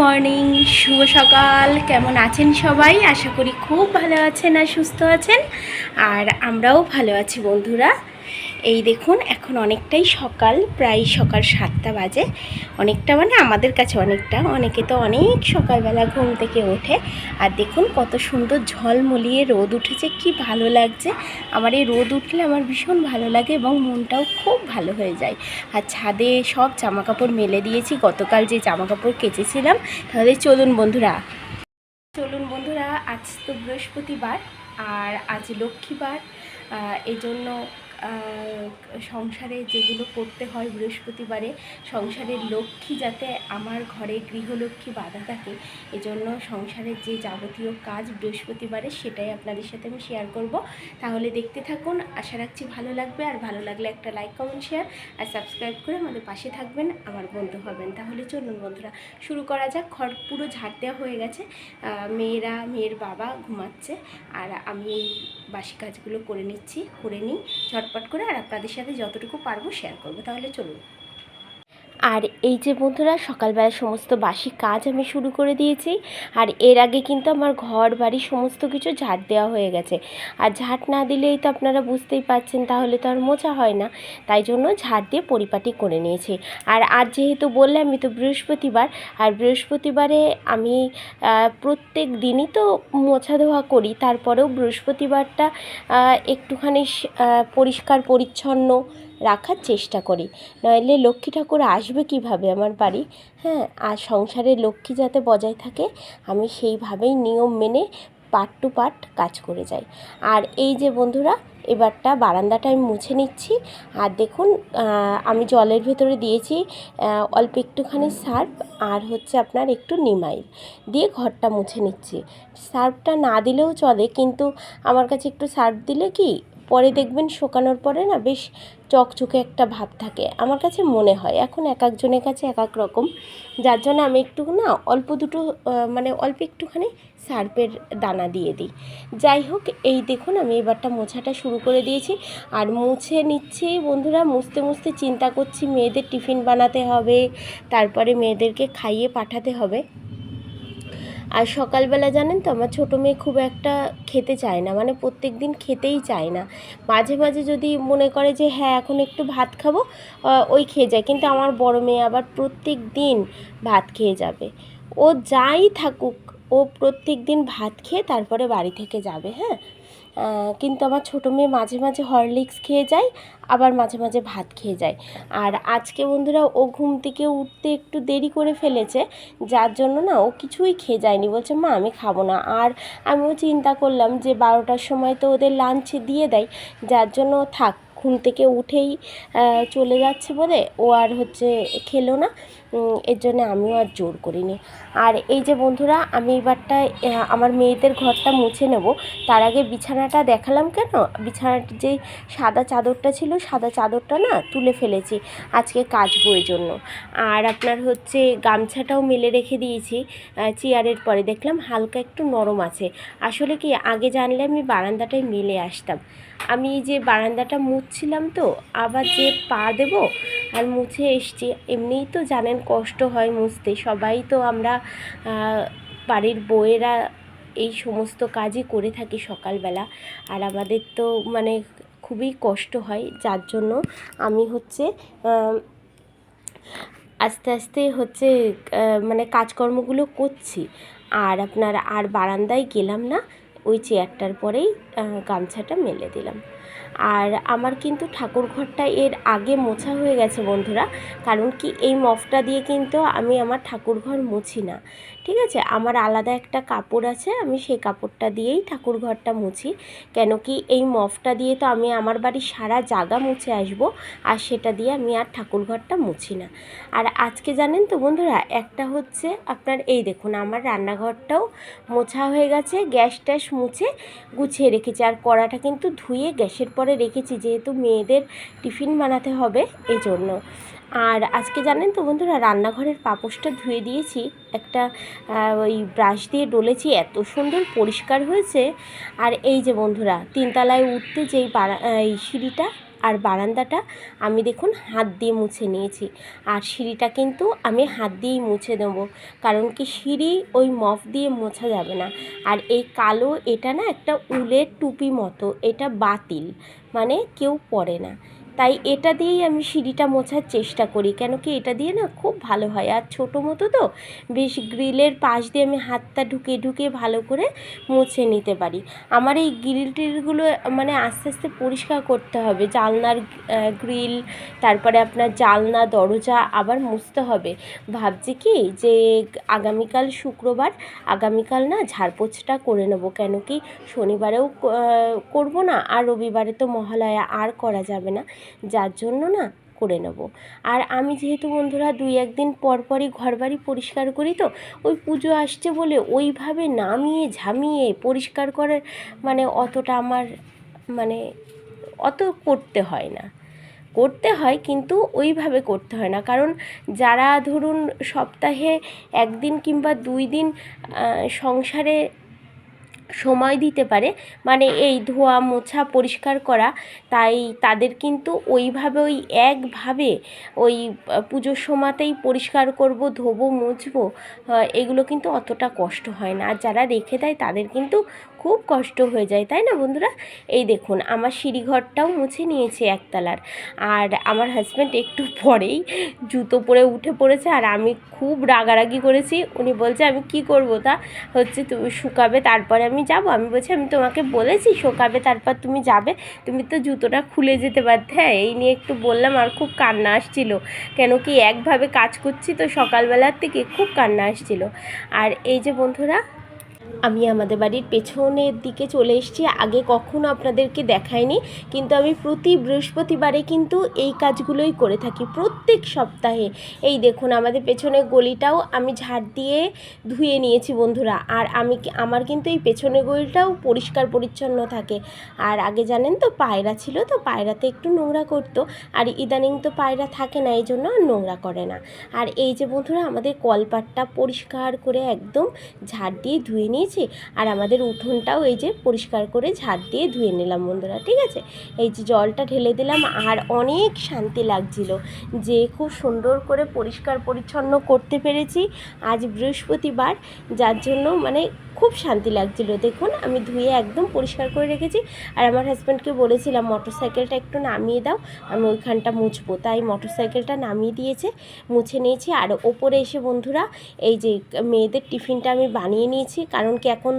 Morning শুভ সকাল। কেমন আছেন সবাই? আশা করি খুব ভালো আছেন আর সুস্থ আছেন। আর আমরাও ভালো আছি, বন্ধুরা। এই দেখুন, এখন অনেকটাই সকাল, প্রায় সকাল সাতটা বাজে। অনেকটা মানে আমাদের কাছে অনেকটা, অনেকে তো অনেক সকালবেলা ঘুম থেকে ওঠে। আর দেখুন, কত সুন্দর ঝলমলিয়ে রোদ উঠেছে, কি ভালো লাগছে। আমার এই রোদ উঠলে আমার ভীষণ ভালো লাগে এবং মনটাও খুব ভালো হয়ে যায়। আর ছাদে সব জামা কাপড় মেলে দিয়েছি, গতকাল যে জামা কাপড় কেচেছিলাম, তাহলে চলুন বন্ধুরা। চলুন বন্ধুরা, আজ তো বৃহস্পতিবার, আর আজ লক্ষ্মীবার এই জন্য সংসারে যেগুলো করতে হয় বৃহস্পতিবারে, সংসারের লক্ষ্মী যাতে আমার ঘরে গৃহলক্ষ্মী বাধা থাকে, এজন্য সংসারের যে যাবতীয় কাজ বৃহস্পতিবারে সেটাই আপনাদের সাথে আমি শেয়ার করব। তাহলে দেখতে থাকুন, আশা রাখছি ভালো লাগবে, আর ভালো লাগলে একটা লাইক কমেন্ট শেয়ার আর সাবস্ক্রাইব করে আমাদের পাশে থাকবেন, আমার বন্ধু হবেন। তাহলে চলুন বন্ধুরা, শুরু করা যাক, ঘর পুরো ঝাড় দেওয়া হয়ে গেছে মেয়েরা, মেয়ের বাবা ঘুমাচ্ছে, আর আমি এই বাসি কাজগুলো করে নিচ্ছি, করে নিই, ঝটপট করে আর আপনাদের সাথে যতটুকু পারব শেয়ার করব। তাহলে চলুন। আর এই যে বন্ধুরা, সকালবেলা সমস্ত বাসি কাজ আমি শুরু করে দিয়েছি। আর এর আগে কিন্তু আমার ঘর, বাড়ি সমস্ত কিছু ঝাড় দেওয়া হয়ে গেছে। আর ঝাড় না দিলেই তো আপনারা বুঝতেই পারছেন, তাহলে তো আর মোছা হয় না। তাই জন্য ঝাড় দিয়ে পরিপাটি করে নিয়েছি। আর আজ যেহেতু বললে আমি তো বৃহস্পতিবার, আর বৃহস্পতিবারে আমি প্রত্যেক দিনই তো মোছা ধোয়া করি। তারপরেও বৃহস্পতিবারটা একটুখানি পরিষ্কার, পরিচ্ছন্ন রাখার চেষ্টা করি। নইলে লক্ষ্মী ঠাকুর আসবে কীভাবে আমার বাড়ি? হ্যাঁ আর সংসারে লক্ষ্মী যাতে বজায় থাকে, আমি সেইভাবেই নিয়ম মেনে পার্ট টু পার্ট কাজ করে যাই। আর এই যে বন্ধুরা, এবারটা বারান্দাটা আমি মুছে নিচ্ছি। আর দেখুন আমি জলের ভেতরে দিয়েছি অল্প একটুখানি সার্ফ আর হচ্ছে আপনার একটু নিমাইল। দিয়ে ঘরটা মুছে নিচ্ছি। সার্ফটা না দিলেও চলে, কিন্তু আমার কাছে একটু সার্ফ দিলে কি, পরে দেখবেন শোকানোর পরে না বেশ চকচকে একটা ভাব থাকে। আমার কাছে মনে হয়, এখন এক একজনের কাছে এক এক রকম। যার জন্য আমি একটু না অল্প দুটো মানে অল্প একটুখানি সার্ফের দানা দিয়ে দিই। যাই হোক, এই দেখুন আমি এবারটা মোছাটা শুরু করে দিয়েছি। আর মুছে নিচ্ছি বন্ধুরা, মুছতে মুছতে চিন্তা করছি মেয়েদের টিফিন বানাতে হবে, তারপরে মেয়েদেরকে খাইয়ে পাঠাতে হবে। আর সকালবেলা জানেন তো, আমার ছোটো মেয়ে খুব একটা খেতে চায় না মানে প্রত্যেক দিন খেতেই চায় না। মাঝে মাঝে যদি মনে করে যে হ্যাঁ এখন একটু ভাত খাব ওই খেয়ে যায়। কিন্তু আমার বড় মেয়ে আবার প্রত্যেক দিন ভাত খেয়ে যাবে। ও যাই থাকুক, ও প্রত্যেক দিন ভাত খেয়ে তারপরে বাড়ি থেকে যাবে হ্যাঁ? কিন্তু আমার ছোটো মেয়ে মাঝে মাঝে হরলিক্স খেয়ে যায়, আবার মাঝে মাঝে ভাত খেয়ে যায়। আর আজকে বন্ধুরা ও ঘুম থেকে উঠতে একটু দেরি করে ফেলেছে, যার জন্য না ও কিছুই খেয়ে যায়নি। বলছে, মা, আমি খাব না। আর আমিও চিন্তা করলাম যে বারোটার সময় তো ওদের লাঞ্চ দিয়ে দেয়, যার জন্য থাক ঘুম থেকে উঠেই চলে যাচ্ছে বলে ও আর হচ্ছে খেলো না। এর জন্য আমিও আর জোর করিনি। আর এই যে বন্ধুরা, আমি এবারটা আমার মেয়েদের ঘরটা মুছে নেব। তার আগে বিছানাটা দেখালাম কেন? বিছানার যে সাদা চাদরটা ছিল, সাদা চাদরটা না তুলে ফেলেছি আজকে কাচবো এই জন্য। আর আপনার হচ্ছে গামছাটাও মেলে রেখে দিয়েছি চেয়ারের পরে। দেখলাম হালকা একটু নরম আছে। আসলে কি, আগে জানলে আমি বারান্দাটায় মেলে আসতাম। আমি যে বারান্দাটা মুছছিলাম তো, আবার যে পা দেব আর মুছে এসছি। এমনিই তো জানেন কষ্ট হয় মুছতে। সবাই তো আমরা বাড়ির বউয়েরা এই সমস্ত কাজই করে থাকি সকালবেলা। আর আমাদের তো মানে খুবই কষ্ট হয়। যার জন্য আমি হচ্ছে আস্তে আস্তে হচ্ছে মানে কাজকর্মগুলো করছি। আর আপনার আর বারান্দায় গেলাম না। ওই চেয়ারটার পরেই গামছাটা মেলে দিলাম। আর আমার কিন্তু ঠাকুর ঘরটা এর আগে মোছা হয়ে গেছে বন্ধুরা, কারণ কি এই মফটা দিয়ে কিন্তু আমি আমার ঠাকুর ঘর মুছি না। ঠিক আছে? আমার আলাদা একটা কাপড় আছে, আমি সেই কাপড়টা দিয়েই ঠাকুর ঘরটা মুছি। কেন কি এই মফটা দিয়ে তো আমি আমার বাড়ির সারা জায়গা মুছে আসব, আর সেটা দিয়ে আমি আর ঠাকুর ঘরটা মুছি না। আর আজকে জানেন তো বন্ধুরা, একটা হচ্ছে আপনার এই দেখুন, আমার রান্নাঘরটাও মোছা হয়ে গেছে, গ্যাস ট্যাস মুছে গুছিয়ে রেখেছি। আর কড়াটা কিন্তু ধুয়ে গ্যাসের পরে রেখেছি, যেহেতু মেয়েদের টিফিন বানাতে হবে এই জন্য আর আজকে জানেন তো বন্ধুরা, রান্নাঘরের পাপোশটা ধুয়ে দিয়েছি। একটা ওই ব্রাশ দিয়ে ডলেছি, এত সুন্দর পরিষ্কার হয়েছে। আর এই যে বন্ধুরা, তিনতলায় উঠতে যেই এই সিঁড়িটা আর বারান্দাটা আমি দেখুন হাত দিয়ে মুছে নিয়েছি। আর সিঁড়িটা কিন্তু আমি হাত দিয়েই মুছে দেবো। কারণ কি সিঁড়ি ওই মফ দিয়ে মোছা যাবে না। আর এই কালো এটা না একটা উলের টুপি মতো, এটা বাতিল। মানে কেউ পরে না। তাই এটা দিয়েই আমি সিঁড়িটা মোছার চেষ্টা করি। কেন কি এটা দিয়ে না খুব ভালো হয়। আর ছোটো মতো তো, বেশ গ্রিলের পাশ দিয়ে আমি হাতটা ঢুকে ঢুকে ভালো করে মুছে নিতে পারি। আমার এই গ্রিল টিলগুলো মানে আস্তে আস্তে পরিষ্কার করতে হবে। জানলার গ্রিল, তারপরে আপনার জানলা দরজা আবার মুছতে হবে। ভাবছি কি যে আগামীকাল শুক্রবার, আগামীকাল না ঝাড়পোছটা করে নেব। কেন কি শনিবারেও করব না। আর রবিবারে তো মহালয়া, আর করা যাবে না। যার জন্য না করে নেব। আর আমি যেহেতু বন্ধুরা দুই একদিন পর পরই ঘর বাড়ি পরিষ্কার করি তো, ওই পুজো আসছে বলে ওইভাবে নামিয়ে ঝামিয়ে পরিষ্কার করার মানে অতটা আমার মানে অত করতে হয় না। করতে হয় কিন্তু ওইভাবে করতে হয় না। কারণ যারা ধরুন সপ্তাহে একদিন কিংবা দুই দিন সংসারে সময় দিতে পারে। মানে এই ধোয়া, মোছা, পরিষ্কার করা, তাই তাদের কিন্তু ওইভাবে ওই একভাবে ওই পুজোর সময়তেই পরিষ্কার করব, ধোবো, মুছবো এগুলো কিন্তু অতটা কষ্ট হয় না। আর যারা রেখে দেয় তাদের কিন্তু খুব কষ্ট হয়ে যায়, তাই না বন্ধুরা? এই দেখুন, আমার সিঁড়িঘরটাও মুছে নিয়েছে একতলার। আর আমার হাজব্যান্ড একটু পরেই জুতো পরে উঠে পড়েছে আর আমি খুব রাগারাগি করেছি। উনি বলছে, আমি কি করব তা? হচ্ছে, তুমি শুকাবে, তারপরে আমি যাব। আমি বলছি, আমি তোমাকে বলেছি শুকাবে, তারপর তুমি যাবে। তুমি তো জুতোটা খুলে যেতে পারতে হ্যাঁ এই নিয়ে একটু বললাম, আর খুব কান্না আসছিল। কেন কি, একভাবে কাজ করছি তো সকালবেলার থেকে খুব কান্না আসছিল। আর এই যে বন্ধুরা আমি আমাদের বাড়ির পেছনের দিকে চলে এসেছি। আগে কখনো আপনাদেরকে দেখাইনি, কিন্তু আমি প্রতি বৃহস্পতিবারে কিন্তু এই কাজগুলোই করে থাকি প্রত্যেক সপ্তাহে। এই দেখুন, আমাদের পেছনের গলিটাও আমি ঝাড় দিয়ে ধুয়ে নিয়েছি বন্ধুরা। আর আমি আমার কিন্তু এই পেছনের গলিটাও পরিষ্কার পরিচ্ছন্ন থাকে। আর আগে জানেন তো, পায়রা ছিল তো, পায়রাতে একটু নোংরা করতো। আর ইদানিং তো পায়রা থাকে না এই জন্য আর নোংরা করে না। আর এই যে বন্ধুরা, আমাদের কলপাটটা পরিষ্কার করে একদম ঝাড় দিয়ে ধুয়ে নিয়ে নিয়েছি আর আমাদের উঠোনটাও এই যে পরিষ্কার করে ঝাড় দিয়ে ধুয়ে নিলাম বন্ধুরা, ঠিক আছে? এই যে জলটা ঢেলে দিলাম আর অনেক শান্তি লাগছিল যে খুব সুন্দর করে পরিষ্কার পরিচ্ছন্ন করতে পেরেছি আজ বৃহস্পতিবার, যার জন্য মানে খুব শান্তি লাগছিল। দেখুন, আমি ধুয়ে একদম পরিষ্কার করে রেখেছি। আর আমার হাজব্যান্ডকে বলেছিলাম মোটর সাইকেলটা একটু নামিয়ে দাও, আমি ওইখানটা মুছবো। তাই মোটর সাইকেলটা নামিয়ে দিয়েছে, মুছে নিয়েছি। আর ওপরে এসে বন্ধুরা, এই যে মেয়েদের টিফিনটা আমি বানিয়ে নিয়েছি, কারণ কি এখন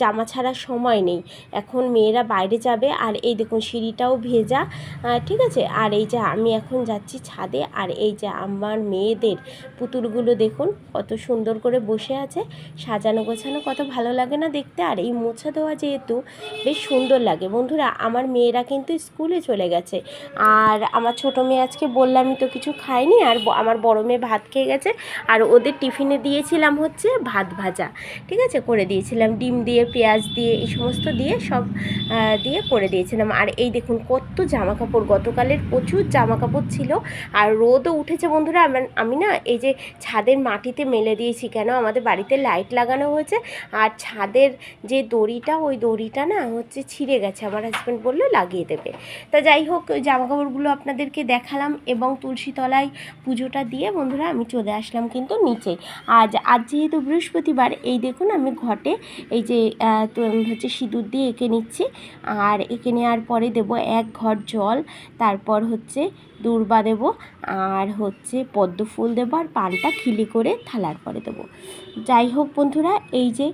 জামা ছাড়ার সময় নেই। এখন মেয়েরা বাইরে যাবে, আর এই দেখুন, সিঁড়িটাও ভেজা। ঠিক আছে? আর এই যে আমি এখন যাচ্ছি ছাদে, আর এই যে আমার মেয়েদের পুতুলগুলো দেখুন, কত সুন্দর করে বসে আছে, সাজানো গোছানো যেন কত ভালো লাগে না দেখতে। আর এই মোছা দেওয়া যেহেতু বেশ সুন্দর লাগে। বন্ধুরা, আমার মেয়েরা কিন্তু স্কুলে চলে গেছে। আর আমার ছোটো মেয়ে আজকে বললামই তো কিছু খায়নি আর আমার বড় মেয়ে ভাত খেয়ে গেছে। আর ওদের টিফিনে দিয়েছিলাম হচ্ছে ভাত ভাজা। ঠিক আছে? করে দিয়েছিলাম। ডিম দিয়ে, পেঁয়াজ দিয়ে, এই সমস্ত দিয়ে সব দিয়ে করে দিয়েছিলাম। আর এই দেখুন, কত জামা কাপড় গতকালের প্রচুর জামা কাপড় ছিল। আর রোদও উঠেছে বন্ধুরা। আমি না এই যে ছাদের মাটিতে মেলে দিয়েছি। কেন? আমাদের বাড়িতে লাইট লাগানো হয়েছে। আর ছাদের যে দড়িটা, ওই দড়িটা না হচ্ছে ছিঁড়ে গেছে। আমার হাজব্যান্ড বলল, লাগিয়ে দেবে। তা যাই হোক জামাকাপড়গুলো আপনাদেরকে দেখালাম এবং তুলসী তলায় পুজোটা দিয়ে বন্ধুরা আমি চলে আসলাম কিন্তু নিচেই। আজ আজ যেহেতু বৃহস্পতিবার, এই দেখুন আমি ঘটে এই যে হচ্ছে সিঁদুর দিয়ে এঁকে নিচ্ছি। আর এঁকে নেওয়ার পরে দেব এক ঘর জল, তারপর হচ্ছে দূর্বা দেব, আর হচ্ছে পদ্ম ফুল দেবো, আর পানটা খিলি করে থালার পরে দেবো। যাই হোক বন্ধুরা, এই যে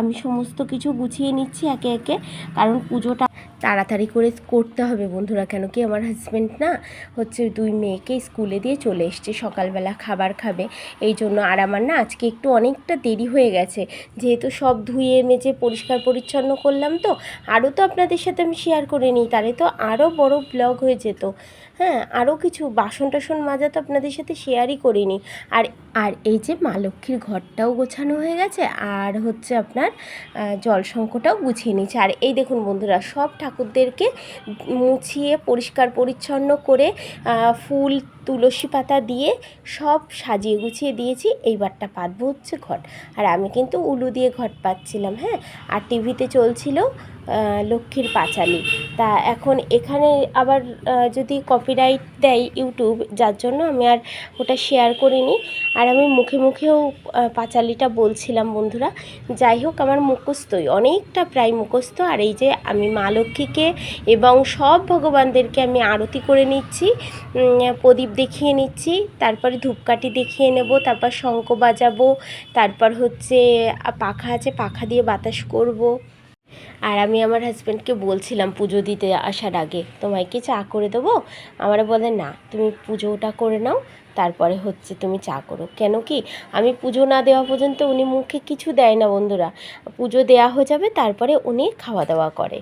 আমি সমস্ত কিছু গুছিয়ে নিচ্ছি একে একে, কারণ পুজোটা তাড়াতাড়ি করে করতে হবে বন্ধুরা, কেন কি আমার হাজব্যান্ড না হচ্ছে দুই মেয়েকে স্কুলে দিয়ে চলে এসছে, সকালবেলা খাবার খাবে। এই জন্য আর আমার না আজকে একটু অনেকটা দেরি হয়ে গেছে। যেহেতু সব ধুয়ে, মেজে, পরিষ্কার পরিচ্ছন্ন করলাম তো, আরও তো আপনাদের সাথে আমি শেয়ার করে নিই, তাহলে তো আরও বড় ব্লগ হয়ে যেত। হ্যাঁ আরও কিছু বাসন টাসন মাজা তো আপনাদের সাথে শেয়ারই করিনি। আর আর এই যে মা লক্ষ্মীর ঘরটাও গোছানো হয়ে গেছে, আর হচ্ছে আপনার জল সংকটাও গুছিয়ে নিয়েছে। আর এই দেখুন বন্ধুরা, সব ঠাকুরদেরকে মুছিয়ে পরিষ্কার পরিচ্ছন্ন করে ফুল তুলসী পাতা দিয়ে সব সাজিয়ে গুছিয়ে দিয়েছি। এইবারটা পাতবো হচ্ছে ঘট। আর আমি কিন্তু উলু দিয়ে ঘট পাচ্ছিলাম হ্যাঁ? আর টিভিতে চলছিল লক্ষ্মীর পাঁচালি। তা এখন এখানে আবার যদি কপিরাইট দেয় ইউটিউব, যার জন্য আমি আর ওটা শেয়ার করিনি। আর আমি মুখে মুখেও পাঁচালিটা বলছিলাম বন্ধুরা। যাই হোক, আমার মুখস্থই, অনেকটা প্রায় মুখস্থ। আর এই যে আমি মা লক্ষ্মীকে এবং সব ভগবানদেরকে আমি আরতি করে নিচ্ছি। প্রদীপ দেখিয়ে নিচ্ছি, তারপরে ধূপকাঠি দেখিয়ে নেব, তারপর শঙ্খ বাজাবো, তারপর হচ্ছে পাখা আছে, পাখা দিয়ে বাতাস করব। আর আমি আমার হাজব্যান্ডকে বলছিলাম পুজো দিতে আসার আগে, তোমায় কি চা করে দেবো? আমার বলে, না, তুমি পুজোটা করে নাও, তারপরে হচ্ছে তুমি চা করো। কেন কি, আমি পুজো না দেওয়া পর্যন্ত উনি মুখে কিছু দেয় না বন্ধুরা। পুজো দেওয়া হয়ে যাবে, তারপরে উনি খাওয়া দাওয়া করে।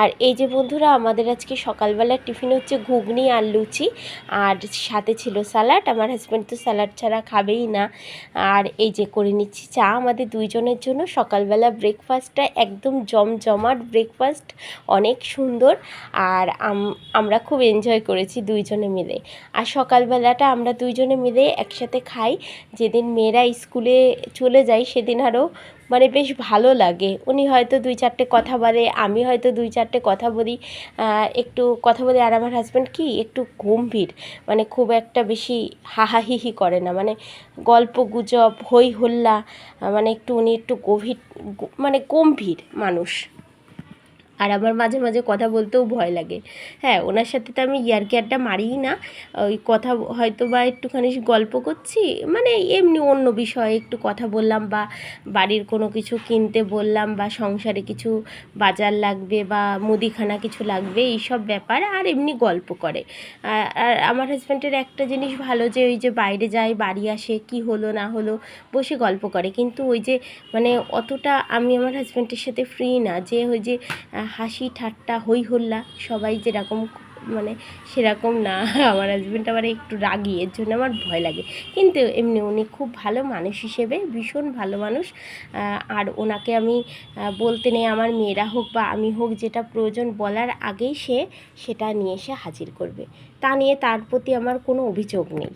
আর এই যে বন্ধুরা, আমাদের আজকে সকালবেলার টিফিন হচ্ছে ঘুগনি আর লুচি। আর সাথে ছিল স্যালাড, আমার হাজব্যান্ড তো স্যালাড ছাড়া খাবেই না। আর এই যে করে নিচ্ছি চা, আমাদের দুইজনের জন্য সকালবেলা ব্রেকফাস্টটা একদম জমজমাট ব্রেকফাস্ট অনেক সুন্দর আর আম- আমরা খুব এনজয় করেছি দুইজনে মিলে। আর সকালবেলাটা আমরা দুইজনে মিলে একসাথে খাই। যেদিন মেয়েরা স্কুলে চলে যায় সেদিন আরও মানে বেশ ভালো লাগে। উনি হয়তো দুই চারটে কথা বলে, আমি হয়তো দুই চারটে কথা বলি। একটু কথা বলি আর আমার হাজব্যান্ড কি? একটু গম্ভীর। মানে খুব একটা বেশি হাহাহিহি করে না। মানে গল্প গুজব, হই হল্লা মানে একটু উনি একটু গভীর মানে গম্ভীর মানুষ। আর আমার মাঝে মাঝে কথা বলতেও ভয় লাগে। হ্যাঁ ওনার সাথে তো আমি ইয়ারকি আড্ডা মারিই না। ওই কথা হয়তো বা একটুখানি গল্প করছি মানে এমনি অন্য বিষয়ে একটু কথা বললাম বা বাড়ির কোনো কিছু কিনতে বললাম বা সংসারে কিছু বাজার লাগবে বা মুদিখানা কিছু লাগবে, এইসব ব্যাপার আর এমনি গল্প করে। আর- আমার হাজব্যান্ডের একটা জিনিস ভালো যে ওই যে বাইরে যায়, বাড়ি আসে, কি হলো, না হলো, বসে গল্প করে। কিন্তু ওই যে মানে অতটা আমি আমার হাজব্যান্ডের সাথে ফ্রি না, যে ওই যে হাসি, ঠাট্টা হই হল্লা, সবাই যেরকম মানে সেরকম না। আমার হাজব্যান্ড আবার একটু রাগি, এর জন্য আমার ভয় লাগে। কিন্তু এমনি উনি খুব ভালো মানুষ হিসেবে, ভীষণ ভালো মানুষ। আর ওনাকে আমি বলতে নেই আমার মেয়েরা হোক বা আমি হোক, যেটা প্রয়োজন বলার আগেই সে সেটা নিয়ে এসে হাজির করবে। তা নিয়ে তার প্রতি আমার কোনো অভিযোগ নেই।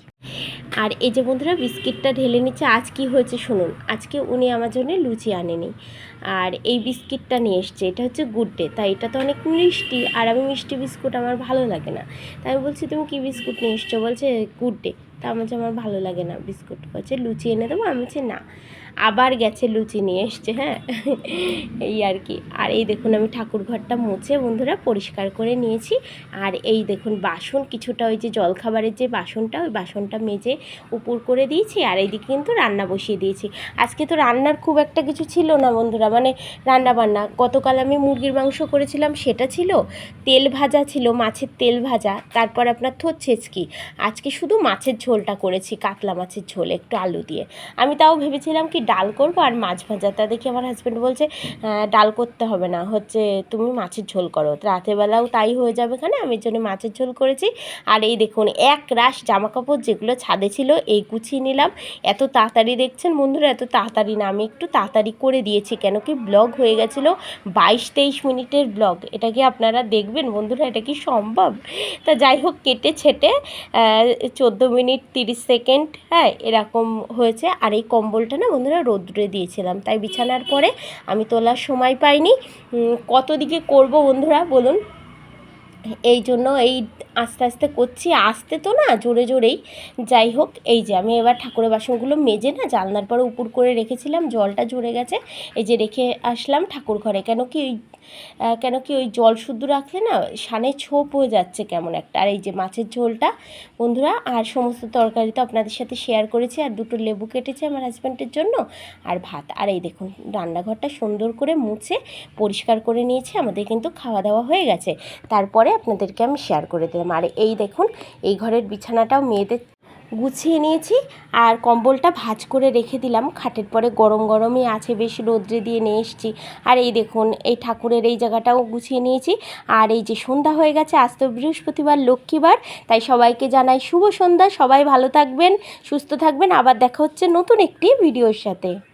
আর এই যে বন্ধুরা, বিস্কিটটা ঢেলে নিচ্ছে, আজ কি হয়েছে শুনুন। আজকে উনি আমার জন্য লুচি আনেনি। আর এই বিস্কিটটা নিয়ে এসছে, এটা হচ্ছে গুড ডে, তাই এটা তো অনেক মিষ্টি। আর আমি মিষ্টি বিস্কুট আমার ভালো লাগে না। তাই আমি বলছি, তুমি কী বিস্কুট নিয়ে এসছো? বলছে, গুড ডে। তা আমার আমার ভালো লাগে না বিস্কুট। বলছে, লুচি এনে দেবো? আমি বলছি, না। আবার গেছে লুচি নিয়ে এসছে হ্যাঁ? এই আর কি। আর এই দেখুন, আমি ঠাকুর ঘরটা মুছে বন্ধুরা পরিষ্কার করে নিয়েছি। আর এই দেখুন, বাসন, কিছুটা ওই যে জলখাবারের যে বাসনটা, ওই বাসনটা মেজে উপর করে দিয়েছি, আর এইদিকে কিন্তু রান্না বসিয়ে দিয়েছি। আজকে তো রান্নার খুব একটা কিছু ছিল না বন্ধুরা মানে রান্না বান্না গতকাল আমি মুরগির মাংস করেছিলাম, সেটা ছিল। তেল ভাজা ছিল, মাছের তেল ভাজা, তারপর আপনার থোর ছেচকি আজকে শুধু মাছের ঝোলটা করেছি, কাতলা মাছের ঝোল, একটু আলু দিয়ে। আমি তাও ভেবেছিলাম কি ডাল করব আর মাছ ভাজা। তা দেখি আমার হাজব্যান্ড বলছে ডাল করতে হবে না। হচ্ছে তুমি মাছের ঝোল করো। রাতেরবেলাও তাই হয়ে যাবে এখানে। আমি জন্য মাছের ঝোল করেছি। আর এই দেখুন, এক রাশ জামা কাপড় যেগুলো ছাদে ছিল, এই গুছিয়ে নিলাম। এত তাড়াতাড়ি দেখছেন বন্ধুরা, এত তাড়াতাড়ি না। আমি একটু তাড়াতাড়ি করে দিয়েছি কেন কি ব্লগ হয়ে গেছিল বাইশ তেইশ মিনিটের ব্লগ। এটা কি আপনারা দেখবেন বন্ধুরা? এটা কি সম্ভব? তা যাই হোক, কেটে ছেটে চোদ্দ মিনিট তিরিশ সেকেন্ড হ্যাঁ এরকম হয়েছে। আর এই কম্বলটা না বন্ধুরা রোদ্রে দিয়েছিলাম। তাই বিছানার পরে আমি তোলার সময় পাইনি। কত দিকে করব বন্ধুরা বলুন? এই জন্য এই আস্তে আস্তে করছি, আস্তে তো না জোরে জোরেই। যাই হোক, এই যে আমি এবার ঠাকুরের বাসনগুলো মেজে না জানলার পরে উপর করে রেখেছিলাম, জলটা ঝরে গেছে। এই যে রেখে আসলাম ঠাকুর ঘরে। কেন কি ওই কেন কি ওই জল শুদ্ধ রাখলে না সানে ছোপ হয়ে যাচ্ছে কেমন একটা। আর এই যে মাছের ঝোলটা, বন্ধুরা, আর সমস্ত তরকারি তো আপনাদের সাথে শেয়ার করেছি, আর দুটো লেবু কেটেছে আমার হাজব্যান্ডের জন্য, আর ভাত। আর এই দেখুন, রান্নাঘরটা সুন্দর করে মুছে, পরিষ্কার করে নিয়েছি, আমাদের কিন্তু খাওয়া দাওয়া হয়ে গেছে। তারপরে আপনাদেরকে আমি শেয়ার করে দিলাম। আর এই দেখুন, এই ঘরের বিছানাটাও মেয়েদের গুছিয়ে নিয়েছি আর কম্বলটা ভাঁজ করে রেখে দিলাম। খাটের পরে গরম গরমই আছে, বেশি রোদ্রে দিয়ে নিয়ে এসেছি। আর এই দেখুন, এই ঠাকুরের এই জায়গাটাও গুছিয়ে নিয়েছি। আর এই যে সন্ধ্যা হয়ে গেছে, আজ তো বৃহস্পতিবার, লক্ষ্মীবার, তাই সবাইকে জানাই শুভ সন্ধ্যা। সবাই ভালো থাকবেন, সুস্থ থাকবেন। আবার দেখা হচ্ছে নতুন একটি ভিডিওর সাথে।